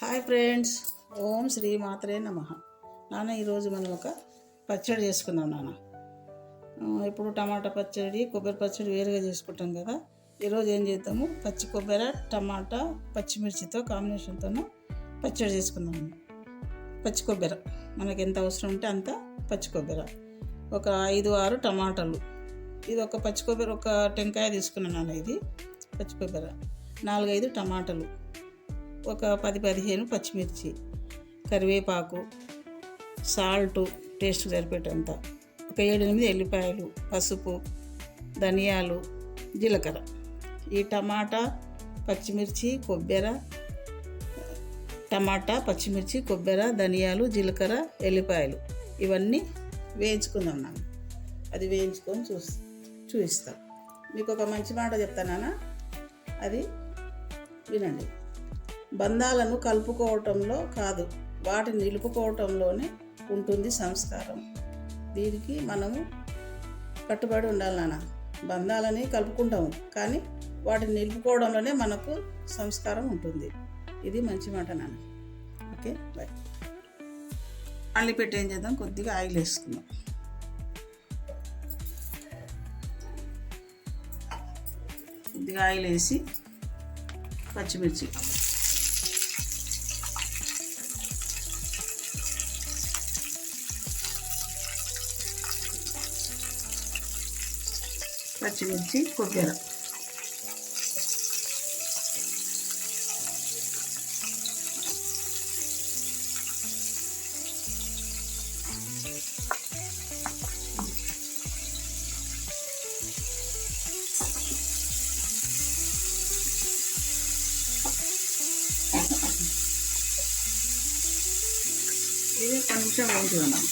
Hi friends. ఓం శ్రీ మాత్రే నమ. నాన్న ఈరోజు మనం ఒక పచ్చడి చేసుకుందాం నాన్న. ఇప్పుడు టమాటా పచ్చడి కొబ్బరి పచ్చడి వేరుగా చేసుకుంటాం కదా. ఈరోజు ఏం చేద్దాము? పచ్చి కొబ్బరి టమాటా పచ్చిమిర్చితో కాంబినేషన్తో పచ్చడి చేసుకుందాము పచ్చి కొబ్బరి. మనకి ఎంత అవసరం ఉంటే అంత పచ్చి కొబ్బరి. ఒక ఐదు ఆరు టమాటాలు. ఇది ఒక పచ్చి కొబ్బరి ఒక టెంకాయ తీసుకున్నాను నాన్న ఇది. పచ్చి కొబ్బరి. నాలుగైదు టమాటాలు. ఒక పది పదిహేను పచ్చిమిర్చి కరివేపాకు సాల్టు టేస్ట్ సరిపెట్టంత ఒక ఏడు ఎనిమిది ఎల్లిపాయలు పసుపు ధనియాలు జీలకర్ర. ఈ టమాటా పచ్చిమిర్చి కొబ్బెర టమాటా పచ్చిమిర్చి కొబ్బెర ధనియాలు జీలకర్ర ఎల్లిపాయలు. ఇవన్నీ వేయించుకుందాం నాన్న. అది వేయించుకొని చూ చూపిస్తాం మీకు ఒక మంచి మాట చెప్తానా అది వినండి. బంధాలను కలుపుకోవటంలో కాదు వాటిని నిలుపుకోవటంలోనే ఉంటుంది సంస్కారం. దీనికి మనము కట్టుబడి ఉండాలి నాన్న. బంధాలని కలుపుకుంటాము కానీ వాటిని నిలుపుకోవడంలోనే మనకు సంస్కారం ఉంటుంది. ఇది మంచి మాట నాన్న. Okay bye. అల్లి పెట్టి ఏం చేద్దాం? కొద్దిగా ఆయిల్ వేసుకుందాం. కొద్దిగా ఆయిల్ వేసి పచ్చిమిర్చి. పచ్చిమిర్చి కొబ్బరి ఇది ఒక నిమిషం వేయించుకున్నాం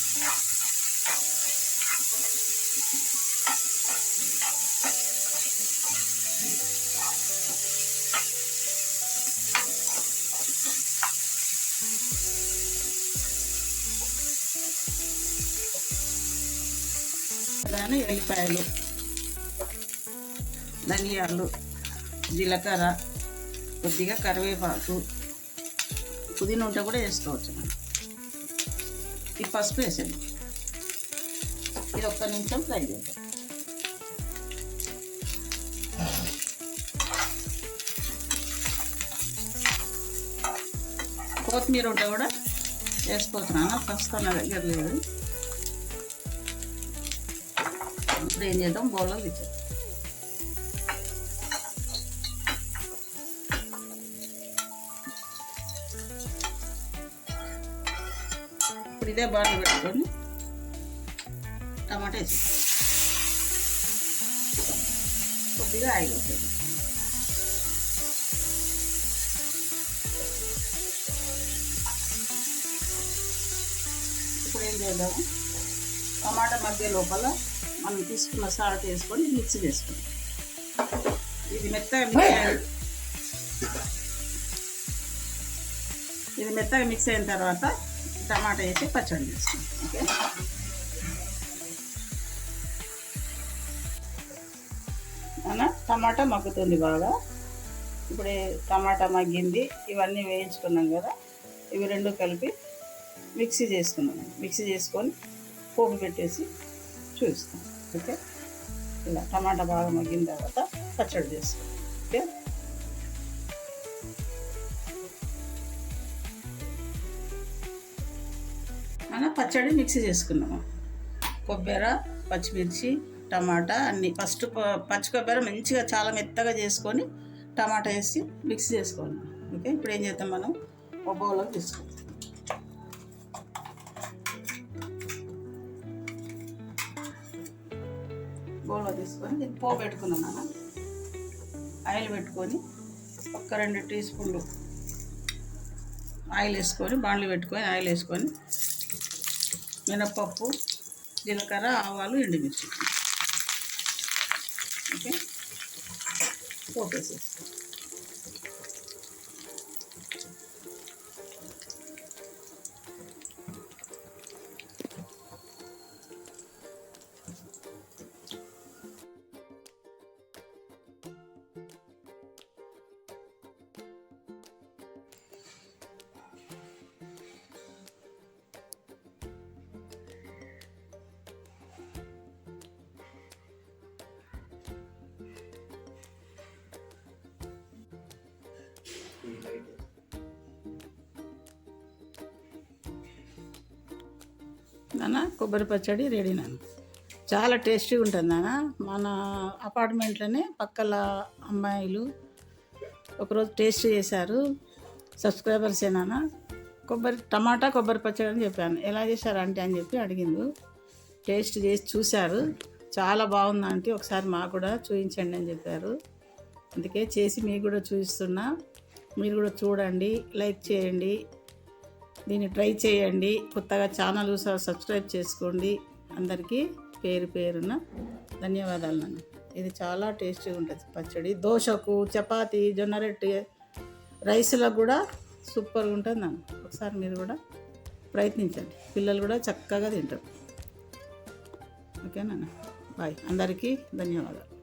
దాని ఎల్లిపాయలు ధనియాలు జీలకర్ర కొద్దిగా కరివేపాకు పుదీనా ఉంటే కూడా వేసుకోవచ్చు మనం. ఈ పసుపు వేసాను ఇది ఒక్క నిమిషం ఫ్రై చేద్దాం. కొత్తిమీర ఉంటే కూడా వేసుకోవచ్చున్నాను ప్రస్తుతం నా దగ్గర లేదు. ఇప్పుడు ఏం చేద్దాం బౌల్లో తెచ్చాం ఇప్పుడు ఇదే బాగా పెట్టుకొని టమాటా వేసి కొద్దిగా ఆయిల్ వేసేది ఇప్పుడు ఏం చేద్దాము టమాటా మధ్య లోపల మనం తీసుకున్న సాల్ట్ వేసుకొని మిక్సీ చేసుకుంటాం ఇది మెత్తగా మిక్స్ ఇది మెత్తగా మిక్స్ అయిన తర్వాత టమాటా వేసి పచ్చడి చేసుకుంటాం ఓకే? అన్న టమాటా మగ్గుతుంది బాగా. ఇప్పుడు టమాటా మగ్గింది. ఇవన్నీ వేయించుకున్నాం కదా. ఇవి రెండు కలిపి మిక్సీ చేసుకున్నాం. మిక్సీ చేసుకొని పోపు పెట్టేసి చూపిస్తాం. ఓకే ఇలా టమాటా బాగా మగ్గిన తర్వాత పచ్చడి చేసుకో ఓకే? అలా పచ్చడి మిక్సీ చేసుకున్నాము. కొబ్బరి పచ్చిమిర్చి టమాటా అన్ని ఫస్ట్ ప- పచ్చి కొబ్బరి మంచిగా చాలా మెత్తగా చేసుకొని టమాటా వేసి మిక్స్ చేసుకోండి ఓకే? ఇప్పుడు ఏం చేద్దాం మనం? ఒక బౌల్లో తీసుకుందాం. బౌల్లో తీసుకొని దీన్ని పో పెట్టుకున్నాం మనం. ఆయిల్ పెట్టుకొని ఒక రెండు టీ స్పూన్లు ఆయిల్ వేసుకొని బాండ్లు పెట్టుకొని ఆయిల్ వేసుకొని మినప్పప్పు జీలకర్ర ఆవాలు ఎండుమిర్చి. ఓకే? పోపు నాన్న కొబ్బరి పచ్చడి రెడీ నాన్న. చాలా టేస్టీగా ఉంటుంది నాన్న మన అపార్ట్మెంట్లోనే పక్కల అమ్మాయిలు ఒకరోజు టేస్ట్ చేశారు. సబ్స్క్రైబర్సే నాన్న కొబ్బరి టమాటా కొబ్బరి పచ్చడి అని చెప్పాను. ఎలా చేశారు అంటే అని చెప్పి అడిగింది టేస్ట్ చేసి చూశారు. చాలా బాగుంది అంటే ఒకసారి మాకు కూడా చూపించండి అని చెప్పారు. అందుకే చేసి మీకు కూడా చూపిస్తున్నా. మీరు కూడా చూడండి లైక్ చేయండి. దీన్ని ట్రై చేయండి. కొత్తగా ఛానల్ సబ్స్క్రైబ్ చేసుకోండి. అందరికీ పేరు పేరున ధన్యవాదాలు నన్ను. ఇది చాలా టేస్టీగా ఉంటుంది పచ్చడి. దోశకు చపాతి జొన్న రొట్టె రైస్లకు కూడా సూపర్గా ఉంటుంది నన్ను. ఒకసారి మీరు కూడా ప్రయత్నించండి. పిల్లలు కూడా చక్కగా తింటారు. ఓకేనా బాయ్. అందరికీ ధన్యవాదాలు.